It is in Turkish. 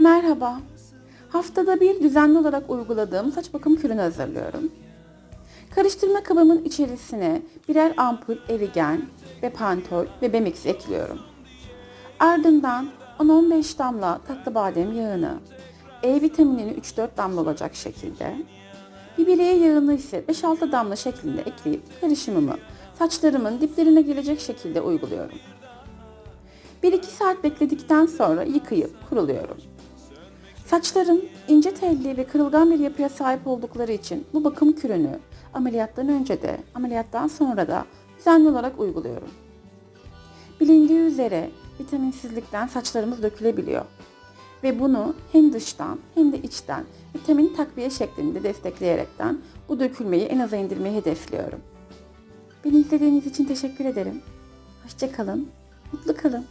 Merhaba. Haftada bir düzenli olarak uyguladığım saç bakım kürünü hazırlıyorum. Karıştırma kabımın içerisine birer ampul erigen ve pantol ve bemix ekliyorum. Ardından 10-15 damla tatlı badem yağını, E vitaminini 3-4 damla olacak şekilde, biberiye yağını ise 5-6 damla şeklinde ekleyip karışımımı saçlarımın diplerine gelecek şekilde uyguluyorum. 1-2 saat bekledikten sonra yıkayıp kuruluyorum. Saçlarım ince telli ve kırılgan bir yapıya sahip oldukları için bu bakım kürünü ameliyattan önce de ameliyattan sonra da düzenli olarak uyguluyorum. Bilindiği üzere vitaminsizlikten saçlarımız dökülebiliyor. Ve bunu hem dıştan hem de içten vitamin takviye şeklinde destekleyerekten bu dökülmeyi en aza indirmeyi hedefliyorum. Beni izlediğiniz için teşekkür ederim. Hoşçakalın, mutlu kalın.